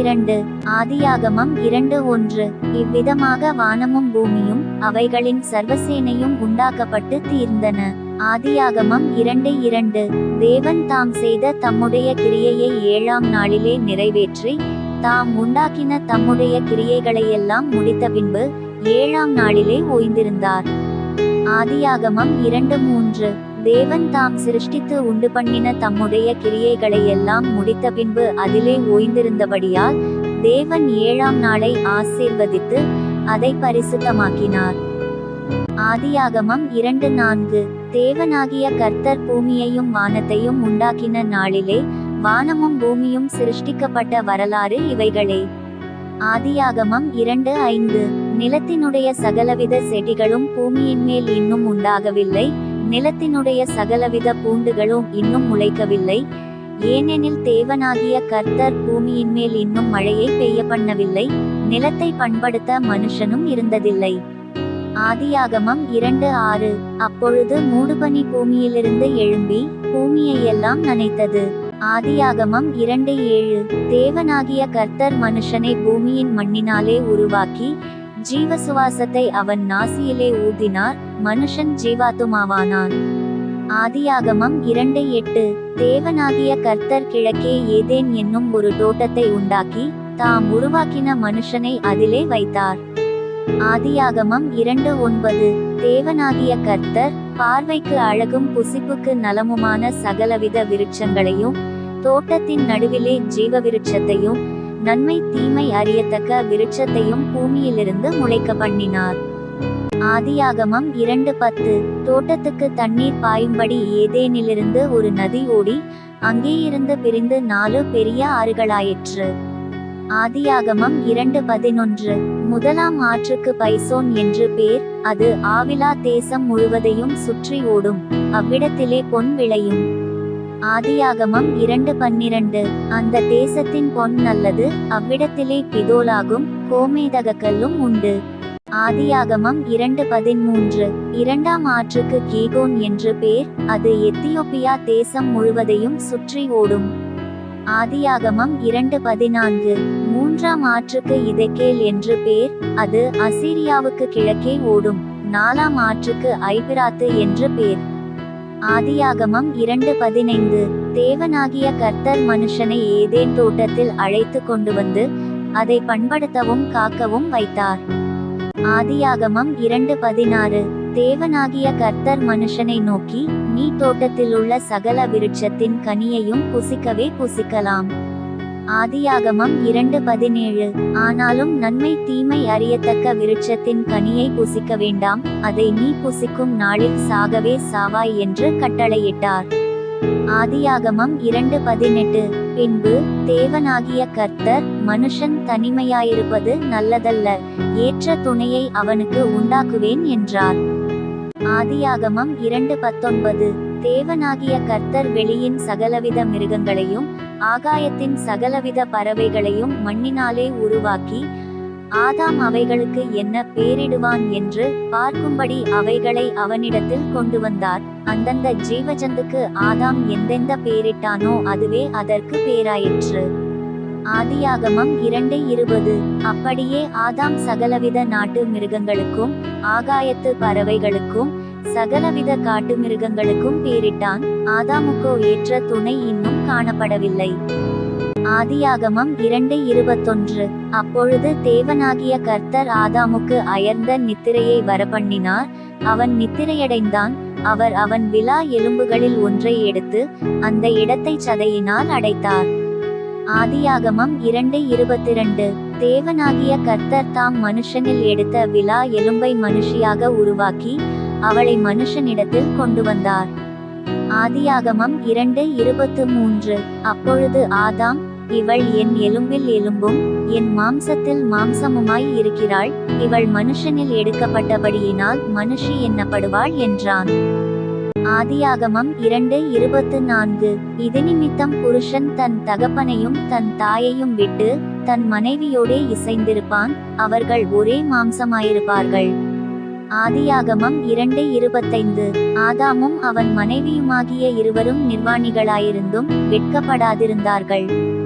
இரண்டு ஆதியாகமம் இரண்டு ஒன்று. இவ்விதமாக வானமும் பூமியும் அவைகளின் சர்வசேனையும் உண்டாக்கப்பட்டு தீர்ந்தன. ஆதியாகமம் இரண்டு இரண்டு. தேவன் தாம் செய்த தம்முடைய கிரியையை ஏழாம் நாளிலே நிறைவேற்றி தாம் உண்டாக்கின தம்முடைய கிரியைகளையெல்லாம் முடித்த பின்பு ஏழாம் நாளிலே ஓய்ந்திருந்தார். ஆதியாகமம் இரண்டு மூன்று. தேவன் தாம் சிருஷ்டித்து உண்டு பண்ணின தம்முடைய கிரியைகளை எல்லாம் முடித்த பின்பு அதிலே ஓய்ந்திருந்தபடியால் தேவன் ஏழாம் நாளை ஆசீர்வதித்து அதை பரிசுத்தமாக்கினார். ஆதியாகமம் இரண்டு நான்கு. தேவனாகிய கர்த்தர் பூமியையும் வானத்தையும் உண்டாக்கின நாளிலே வானமும் பூமியும் சிருஷ்டிக்கப்பட்ட வரலாறு இவைகளே. ஆதியாகமம் இரண்டு ஐந்து. நிலத்தினுடைய சகலவித செடிகளும் பூமியின் மேல் இன்னும் உண்டாகவில்லை. நிலத்தினுடைய சகலவித பூண்டுகளும் இன்னும் முளைக்கவில்லை. ஏனெனில் தேவனாகிய கர்த்தர் பூமியின் மேல் இன்னும் மழையை பெய்ய பண்ணவில்லை. நிலத்தை பண்படுத்த மனுஷனும் இருந்ததில்லை. ஆதியாகமம் இரண்டு ஆறு. அப்பொழுது மூடுபனி பூமியிலிருந்து எழும்பி பூமியையெல்லாம் நனைத்தது. ஆதியாகமம் இரண்டு ஏழு. தேவனாகிய கர்த்தர் மனுஷனை பூமியின் மண்ணினாலே உருவாக்கி ஜீவசுவாசத்தை அவன் நாசியிலே ஊதினார். மனுஷன் ஜீவாத்துமாவானான். ஆதியாகமம் இரண்டு எட்டு. தேவனாகிய கர்த்தர் கிழக்கே ஏதேன் என்னும் ஒரு தோட்டத்தை உண்டாக்கி தாம் உருவாக்கின மனுஷனை அதிலே வைத்தார். ஆதியாகமம் இரண்டு ஒன்பது. தேவனாகிய கர்த்தர் பார்வைக்கு அழகும் புசிப்புக்கு நலமுமான சகலவித விருட்சங்களையும் தோட்டத்தின் நடுவிலே ஜீவ விருட்சத்தையும் நன்மை தீமை அறியத்தக்க விருட்சத்தையும் பூமியிலிருந்து முளைக்க பண்ணினார். ஆதியாகமம் இரண்டு பத்து. தோட்டத்துக்கு தண்ணீர் பாயும்படி ஏதேனிலிருந்து ஒரு நதி ஓடி அங்கேயிருந்து பிரிந்து நாலு பெரிய ஆறுகளாயிற்று. ஆதியாகமம் இரண்டு பதினொன்று. முதலாம் ஆற்றுக்கு பைசோன் என்று பேர் அது ஆவிலா தேசம் முழுவதையும் சுற்றி ஓடும் அவ்விடத்திலே பொன் விளையும். ஆதியாகமம் இரண்டு பன்னிரண்டு. அந்த தேசத்தின் பொன் நல்லது அவ்விடத்திலே பிதோலாகும் கோமேதகக்கல்லும் உண்டு. ஆதியாகமம் இரண்டு பதிமூன்று இரண்டாம் ஆற்றுக்கு கீகோன் என்று பேர் அது எத்தியோப்பியா தேசம் முழுவதையும் சுற்றி ஓடும். ஆதியாகமம் இரண்டு பதினான்கு. மூன்றாம் ஆற்றுக்கு இதக்கேல் என்று பேர் அது அசீரியாவுக்கு கிழக்கே ஓடும். நாலாம் ஆற்றுக்கு ஐபிராத்து என்று பேர். ஆதியாகமம் இரண்டு பதினைந்து. தேவனாகிய கர்த்தர் மனுஷனை ஏதேன் தோட்டத்தில் அழைத்து கொண்டு வந்து அதை பண்படுத்தவும் காக்கவும் வைத்தார். ஆதியாகமம் இரண்டு பதினாறு. தேவனாகிய கர்த்தர் மனுஷனை நோக்கி நீ தோட்டத்தில் உள்ள சகல விருட்சத்தின் கனியையும் புசிக்கவே புசிக்கலாம். ஆதியாகமம் இரண்டு பதினேழு. ஆனாலும் நன்மை தீமை அறியத்தக்க விருட்சத்தின் கனியை புசிக்க வேண்டாம். அதை நீ புசிக்கும் நாளில் சாகவே சாவாய் என்று கட்டளையிட்டார். ஆதியாகமம் இரண்டு பதினெட்டு. பின்பு தேவனாகிய கர்த்தர் மனுஷன் தனிமையாயிருப்பது நல்லதல்ல ஏற்ற துணையை அவனுக்கு உண்டாக்குவேன் என்றார். ஆதியாகமம் இரண்டு பத்தொன்பது. தேவனாகிய கர்த்தர் வெளியின் சகலவித மிருகங்களையும் ஆகாயத்தின் சகலவித பறவைகளையும் மண்ணினாலே உருவாக்கி ஆதாம் அவைகளுக்கு என்ன பேரிடுவான் என்று பார்க்கும்படி அவைகளை அவனிடத்தில் கொண்டு வந்தார். அந்தந்த ஜீவஜந்துக்கு ஆதாம் எந்தெந்த பேரிட்டானோ அதுவே அதற்கு பேராயிற்று. ஆதியாகமம் இரண்டு இருபது. அப்படியே ஆதாம் சகலவித நாட்டு மிருகங்களுக்கும் ஆகாயத்து பறவைகளுக்கும் சகலவித காட்டு மிருகங்களுக்கும் பேரிட்டான். ஆதாமுக்கோ ஏற்ற துணை இன்னும் காணப்படவில்லை. ஆதியாகமம் இரண்டு இருபத்தொன்று. அப்பொழுது தேவனாகிய கர்த்தர் ஆதாமுக்கு அயர்ந்த நித்திரையை வரப்பண்ணினார். அவன் நித்திரையடைந்தான். அவர் அவன் விலா எலும்புகளில் ஒன்றை எடுத்து அந்த இடத்தை சதையினால் அடைத்தார். ஆதியாகமம் இரண்டு இருபத்திரண்டு. தேவனாகிய கர்த்தர் தாம் மனுஷனில் எடுத்த விழா எலும்பை மனுஷியாக உருவாக்கி அவளை மனுஷனிடத்தில் கொண்டு வந்தார். ஆதியாகமம் இரண்டு இருபத்து மூன்று. அப்பொழுது ஆதாம் இவள் என் எலும்பில் எலும்பும் என் மாம்சத்தில் மாம்சமுமாய் இருக்கிறாள் இவள் மனுஷனில் எடுக்கப்பட்டபடியினால் மனுஷி எண்ணப்படுவாள் என்றான். ஆதியாகமம் இரண்டு இருபத்து நான்கு. இது நிமித்தம் புருஷன் தன் தகப்பனையும் தன் தாயையும் விட்டு தன் மனைவியோடே இசைந்திருப்பான் அவர்கள் ஒரே மாம்சமாயிருப்பார்கள். ஆதியாகமம் இரண்டு இருபத்தைந்து. ஆதாமும் அவன் மனைவியுமாகிய இருவரும் நிர்வாணிகளாயிருந்தும் வெட்கப்படாதிருந்தார்கள்.